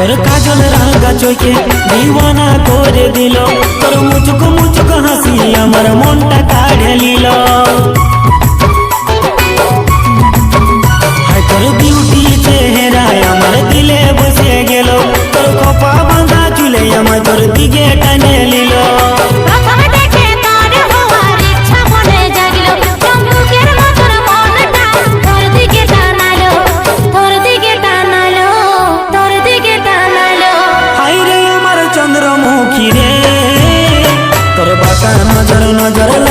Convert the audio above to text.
তোর কাজল রাঙ্গা চোখে দিওয়ানা করে দিল। তোর মুচুক মুচুক নজর নজর